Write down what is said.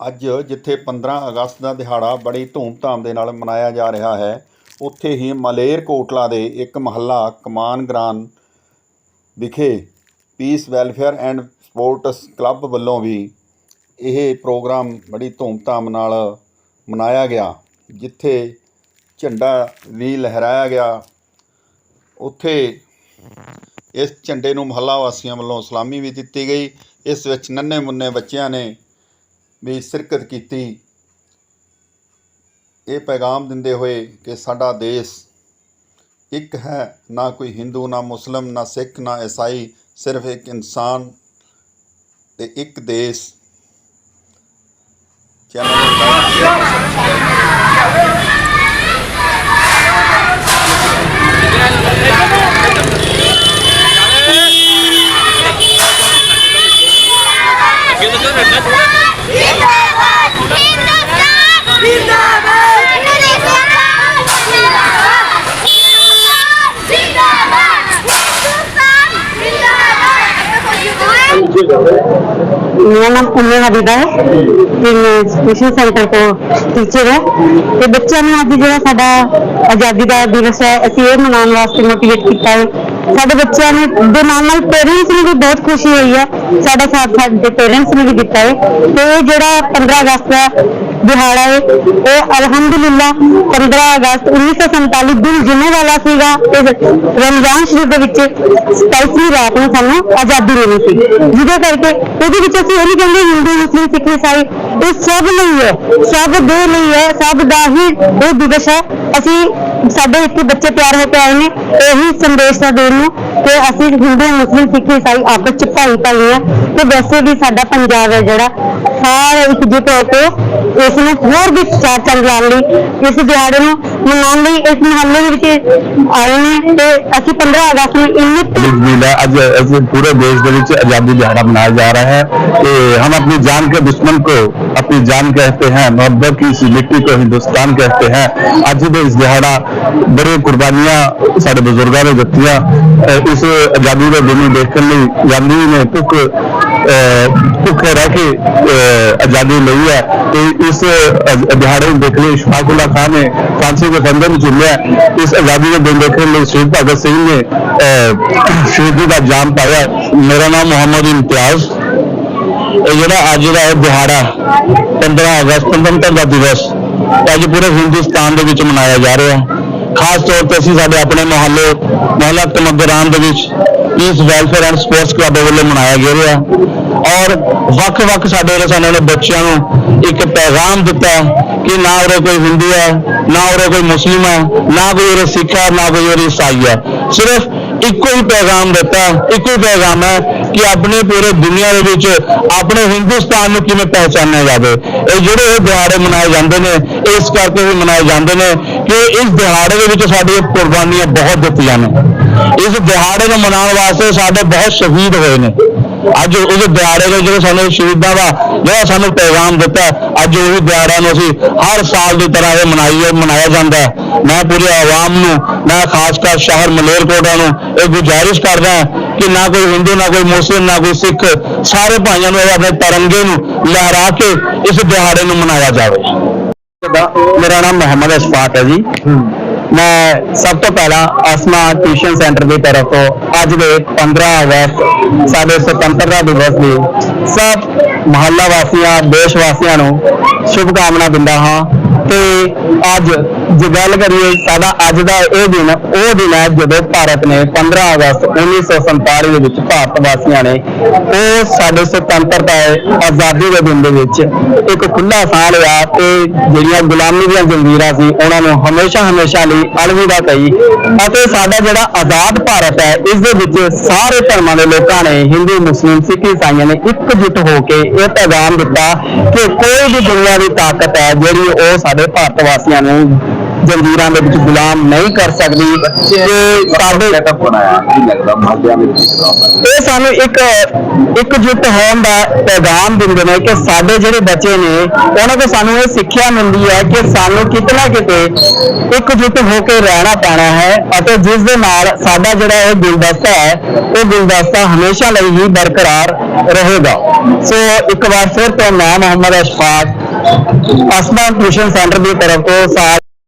ਅੱਜ ਜਿੱਥੇ 15 ਅਗਸਤ ਦਾ ਦਿਹਾੜਾ ਬੜੀ ਧੂਮਧਾਮ ਦੇ ਨਾਲ ਮਨਾਇਆ ਜਾ ਰਿਹਾ ਹੈ, ਉੱਥੇ ਹੀ ਮਲੇਰਕੋਟਲਾ ਦੇ ਇੱਕ ਮਹੱਲਾ ਕਮਾਨ ਗਰਾਨ ਵਿਖੇ peace welfare and sports club ਵੱਲੋਂ ਵੀ ਇਹ ਪ੍ਰੋਗਰਾਮ ਬੜੀ ਧੂਮਧਾਮ ਨਾਲ ਮਨਾਇਆ ਗਿਆ, ਜਿੱਥੇ ਝੰਡਾ ਵੀ ਲਹਿਰਾਇਆ ਗਿਆ। ਉੱਥੇ ਇਸ ਝੰਡੇ ਨੂੰ ਮੁਹੱਲਾ ਵਾਸੀਆਂ ਵੱਲੋਂ ਸਲਾਮੀ ਵੀ ਦਿੱਤੀ ਗਈ। ਇਸ ਵਿੱਚ ਨੰਨੇ ਮੁੰਨੇ ਬੱਚਿਆਂ ਨੇ ਵੀ ਸ਼ਿਰਕਤ ਕੀਤੀ। ਇਹ ਪੈਗਾਮ ਦਿੰਦੇ ਹੋਏ ਕਿ ਸਾਡਾ ਦੇਸ਼ ਇੱਕ ਹੈ, ਨਾ ਕੋਈ ਹਿੰਦੂ, ਨਾ ਮੁਸਲਮ, ਨਾ ਸਿੱਖ, ਨਾ ਈਸਾਈ, ਸਿਰਫ ਇੱਕ ਇਨਸਾਨ ਤੇ ਇੱਕ ਦੇਸ਼। ਚੈਨਲ ਨੂੰ like मेरा नाम उम्र हबीबा है ਤੇ ਮੈਂ ਸਪੈਸ਼ਲ ਸੈਂਟਰ ਤੋਂ ਟੀਚਰ ਹੈ ਤੇ ਬੱਚਿਆਂ ਨੂੰ ਅੱਜ ਜਿਹੜਾ ਸਾਡਾ ਆਜ਼ਾਦੀ ਦਾ ਦਿਵਸ ਹੈ ਅਸੀਂ ਇਹ ਮਨਾਉਣ ਵਾਸਤੇ ਮੋਟੀਵੇਟ ਕੀਤਾ ਹੈ ਸਾਡੇ ਬੱਚਿਆਂ ਨੇ ਦੇ ਨਾਲ ਨਾਲ ਪੇਰੈਂਟਸ ਨੂੰ ਵੀ ਬਹੁਤ ਖੁਸ਼ੀ ਹੋਈ ਹੈ ਸਾਡਾ ਸਾਥ ਸਾਡੇ ਪੇਰੈਂਟਸ ਨੇ ਵੀ ਦਿੱਤਾ ਹੈ ਤੇ ਇਹ ਜਿਹੜਾ 15 ਅਗਸਤ ਦਾ ਦਿਹਾੜਾ ਹੈ ਇਹ ਅਲਹਮਦੁਲਿਲਾ 15 ਅਗਸਤ 1947 ਦਿਨ ਜਿੰਨੇ ਵਾਲਾ ਸੀਗਾ ਤੇ ਰਮਜ਼ਾਨ ਸ਼ਰੀਫ ਦੇ ਵਿੱਚ 27ਵੀਂ ਰਾਤ ਨੂੰ ਸਾਨੂੰ ਆਜ਼ਾਦੀ ਮਿਲੀ ਸੀ। ਜਿਹਦੇ ਕਰਕੇ ਉਹਦੇ ਵਿੱਚ ਅਸੀਂ ਇਹ ਨਹੀਂ ਕਹਿੰਦੇ ਹਿੰਦੂ, ਮੁਸਲਿਮ ਸਿੱਖ ਈਸਾਈ ਇਹ ਸਭ ਲਈ ਹੈ, ਸਭ ਦੇ ਲਈ ਹੈ, ਸਭ ਦਾ ਹੀ ਉਹ ਦਿਵਸ ਹੈ। ਅਸੀਂ ਸਾਡੇ ਇੱਥੇ ਬੱਚੇ ਪਿਆਰ ਹੋ ਕੇ ਆਏ ਨੇ, ਇਹੀ ਸੰਦੇਸ਼ ਦਾ ਦੇਣ ਨੂੰ ਕਿ ਅਸੀਂ ਹਿੰਦੂ, ਮੁਸਲਿਮ, ਸਿੱਖ ਈਸਾਈ ਆਪਸ ਚ ਭਾਈ ਭਾਈ ਆ ਤੇ ਵੈਸੇ ਵੀ ਸਾਡਾ ਪੰਜਾਬ ਹੈ ਜਿਹੜਾ, ਸਾਰੇ ਇੱਕ ਜੁਟ ਹੋ ਕੇ ਇਸ ਨੂੰ ਹੋਰ ਵੀ ਚਾਰ ਚੰਦ ਲਾਉਣ ਲਈ, ਇਸ ਦਿਹਾੜੇ ਨੂੰ ਮਨਾਉਣ ਲਈ ਇਸ ਮਹੱਲੇ ਦੇ ਵਿੱਚ ਆਏ ਨੇ। ਤੇ ਅਸੀਂ 15 ਅਗਸਤ ਨੂੰ ਇੰਨੀ ਅੱਜ ਅਸੀਂ ਪੂਰੇ ਦੇਸ਼ ਦੇ ਵਿੱਚ ਆਜ਼ਾਦੀ ਦਿਹਾੜਾ ਮਨਾਇਆ ਜਾ ਰਿਹਾ ਹੈ। ਤੇ ਹਮ ਆਪਣੀ ਜਾਨ के दुश्मन को अपनी जान कहते हैं, मोहब्बत की इस मिट्टी को हिंदुस्तान कहते हैं अज भी इस दिहाड़ा बड़े कुर्बानियाँ, साढ़े बुज़ुर्गों ने दतिया इस आज़ादी के दिन देखने गांधी ने भुख भुख रह के आज़ादी ली है। तो इस दिहाड़े देखने इशफाकुल्ला खान ने फांसी के कंधे में चुनिया इस आज़ादी का दिन देखने शहीद भगत सिंह ने शहीदी का जाम पाया। मेरा नाम मोहम्मद इम्तियाज़ ਇਹ ਜਿਹੜਾ ਅੱਜ ਦਾ ਇਹ ਦਿਹਾੜਾ 15 ਅਗਸਤ ਗਣਤੰਤਰ ਦਾ ਦਿਵਸ ਅੱਜ ਪੂਰੇ ਹਿੰਦੁਸਤਾਨ ਦੇ ਵਿੱਚ ਮਨਾਇਆ ਜਾ ਰਿਹਾ ਹੈ। ਖਾਸ ਤੌਰ ਤੇ ਅਸੀਂ ਸਾਡੇ ਆਪਣੇ ਮੁਹੱਲੇ, ਮਹੱਲਾ ਕਮਗਰਾਨ ਦੇ ਵਿੱਚ ਇਸ ਵੈਲਫੇਅਰ ਐਂਡ ਸਪੋਰਟਸ ਕਲੱਬ ਵੱਲੋਂ ਮਨਾਇਆ ਗਿਆ ਰਿਹਾ ਔਰ ਵੱਖ-ਵੱਖ ਸਾਡੇ ਰਸਾਨੇ ਨੇ ਬੱਚਿਆਂ ਨੂੰ ਇੱਕ ਪੈਗਾਮ ਦਿੱਤਾ ਕਿ ਨਾ ਉਰੇ ਕੋਈ ਹਿੰਦੂ ਹੈ, ਨਾ ਉਰੇ ਕੋਈ ਮੁਸਲਿਮ ਹੈ, ਨਾ ਕੋਈ ਉਰੇ ਸਿੱਖ ਹੈ, ਨਾ ਕੋਈ ਉਰੇ ਈਸਾਈ ਹੈ। ਸਿਰਫ ਇੱਕੋ ਹੀ ਪੈਗਾਮ ਦਿੱਤਾ, ਇੱਕੋ ਹੀ ਪੈਗਾਮ ਹੈ ਕਿ ਆਪਣੀ ਪੂਰੇ ਦੁਨੀਆ ਦੇ ਵਿੱਚ ਆਪਣੇ ਹਿੰਦੁਸਤਾਨ ਨੂੰ ਕਿਵੇਂ ਪਹਿਚਾਨਿਆ ਜਾਵੇ। ਇਹ ਜਿਹੜੇ ਇਹ ਦਿਹਾੜੇ ਮਨਾਏ ਜਾਂਦੇ ਨੇ, ਇਸ ਕਰਕੇ ਵੀ ਮਨਾਏ ਜਾਂਦੇ ਨੇ ਕਿ ਇਸ ਦਿਹਾੜੇ ਦੇ ਵਿੱਚ ਸਾਡੀਆਂ ਕੁਰਬਾਨੀਆਂ ਬਹੁਤ ਦਿੱਤੀਆਂ ਨੇ। ਇਸ ਦਿਹਾੜੇ ਨੂੰ ਮਨਾਉਣ ਵਾਸਤੇ ਸਾਡੇ ਬਹੁਤ ਸ਼ਹੀਦ ਹੋਏ ਨੇ। ਅੱਜ ਉਸ ਦਿਹਾੜੇ ਨੂੰ ਜਿਹੜੇ ਸਾਨੂੰ ਸ਼ਹੀਦਾਂ ਦਾ ਜਿਹੜਾ ਸਾਨੂੰ ਪੈਗਾਮ ਦਿੱਤਾ ਅੱਜ ਉਹੀ ਦਿਹਾੜਾ ਨੂੰ ਅਸੀਂ ਹਰ ਸਾਲ ਦੀ ਤਰ੍ਹਾਂ ਇਹ ਮਨਾਈਏ ਮਨਾਇਆ ਜਾਂਦਾ ਹੈ। ਮੈਂ ਪੂਰੇ ਆਵਾਮ ਨੂੰ, ਮੈਂ ਖਾਸ ਕਰ ਸ਼ਹਿਰ ਮਲੇਰਕੋਟਲਾ ਨੂੰ ਇਹ ਗੁਜ਼ਾਰਿਸ਼ ਕਰਦਾ ਕਿ ਨਾ ਕੋਈ ਹਿੰਦੂ, ਨਾ ਕੋਈ ਮੁਸਲਿਮ, ਨਾ ਕੋਈ ਸਿੱਖ ਸਾਰੇ ਭਾਈਆਂ ਨੂੰ ਆਪਣੇ ਤਰੰਗੇ ਨੂੰ ਲਹਿਰਾ ਕੇ ਇਸ ਦਿਹਾੜੇ ਨੂੰ ਮਨਾਇਆ ਜਾਵੇ। ਮੇਰਾ ਨਾਮ ਮੁਹੰਮਦ ਅਸ਼ਫਾਕ ਹੈ ਜੀ। ਮੈਂ ਸਭ ਤੋਂ ਪਹਿਲਾਂ ਆਸਮਾ ਟਿਊਸ਼ਨ ਸੈਂਟਰ ਦੀ ਤਰਫ ਤੋਂ ਅੱਜ ਦੇ 15 ਅਗਸਤ ਸਾਡੇ ਸੁਤੰਤਰਤਾ ਦਿਵਸ ਦੀ ਸਭ ਮਹੱਲਾ ਵਾਸੀਆਂ, ਦੇਸ਼ ਵਾਸੀਆਂ ਨੂੰ ਸ਼ੁਭ ਕਾਮਨਾ ਦਿੰਦਾ ਹਾਂ ਤੇ ਅੱਜ ਜੇ ਗੱਲ ਕਰੀਏ ਸਾਡਾ ਅੱਜ ਦਾ ਇਹ ਦਿਨ, ਉਹ ਦਿਨ ਹੈ ਜਦੋਂ ਭਾਰਤ ਨੇ 15 ਅਗਸਤ 1947 ਦੇ ਵਿੱਚ ਭਾਰਤ ਵਾਸੀਆਂ ਨੇ ਉਹ ਸਾਡੇ ਸੁਤੰਤਰਤਾ ਆਜ਼ਾਦੀ ਦੇ ਦਿਨ ਦੇ ਵਿੱਚ ਇੱਕ ਖੁੱਲਾ ਸਾਹ ਲਿਆ ਤੇ ਜਿਹੜੀਆਂ ਗੁਲਾਮੀ ਦੀਆਂ ਜ਼ੰਜੀਰਾਂ ਸੀ, ਉਹਨਾਂ ਨੂੰ ਹਮੇਸ਼ਾ ਹਮੇਸ਼ਾ ਲਈ ਅਲਵਿਦਾ ਕਹੀ ਅਤੇ ਸਾਡਾ ਜਿਹੜਾ ਆਜ਼ਾਦ ਭਾਰਤ ਹੈ, ਇਸ ਦੇ ਵਿੱਚ ਸਾਰੇ ਧਰਮਾਂ ਦੇ ਲੋਕਾਂ ਨੇ, ਹਿੰਦੂ, ਮੁਸਲਿਮ, ਸਿੱਖ ਈਸਾਈਆਂ ਨੇ ਇਕਜੁੱਟ ਹੋ ਕੇ ਇਹ ਪੈਗਾਮ ਦਿੱਤਾ ਕਿ ਕੋਈ ਵੀ ਦੁਨੀਆ ਦੀ ਤਾਕਤ ਹੈ, ਜਿਹੜੀ ਉਹ ਸਾਡੇ ਭਾਰਤ ਵਾਸੀਆਂ ਨੂੰ ਜੰਜੀਰਾਂ ਦੇ ਵਿੱਚ ਗੁਲਾਮ ਨਹੀਂ ਕਰ ਸਕਦੀ। ਤੇ ਸਾਡੇ ਸੈਟਅਪ ਬਣਾਇਆ ਕੀ ਲੱਗਦਾ ਮਹੱਲਿਆਂ ਵਿੱਚ ਇਹ ਸਾਨੂੰ ਇੱਕ ਇਕਜੁੱਟ ਹੋਣ ਦਾ ਪੈਗਾਮ ਦਿੰਦੇ ਨੇ ਕਿ ਸਾਡੇ ਜਿਹੜੇ ਬੱਚੇ ਨੇ ਉਹਨਾਂ ਤੋਂ ਸਾਨੂੰ ਇਹ ਸਿੱਖਿਆ ਮਿਲਦੀ ਹੈ ਕਿ ਸਾਨੂੰ ਕਿਤੇ ਨਾ ਕਿਤੇ ਇਕਜੁੱਟ ਹੋ ਕੇ ਰਹਿਣਾ ਪੈਣਾ ਹੈ ਅਤੇ ਜਿਸ ਦੇ ਨਾਲ ਸਾਡਾ ਜਿਹੜਾ ਇਹ ਗੁਲਦਸਤਾ ਹੈ ਉਹ ਗੁਲਦਸਤਾ ਹਮੇਸ਼ਾ ਲਈ ਹੀ ਬਰਕਰਾਰ ਰਹੇਗਾ। ਸੋ ਇੱਕ ਵਾਰ ਫਿਰ ਤੋਂ ਮੈਂ ਮੁਹੰਮਦ ਅਸ਼ਫਾਕ ਅਸਮਾਨ ਟਿਊਸ਼ਨ ਸੈਂਟਰ ਦੀ ਤਰਫ ਤੋਂ ਸਾਰ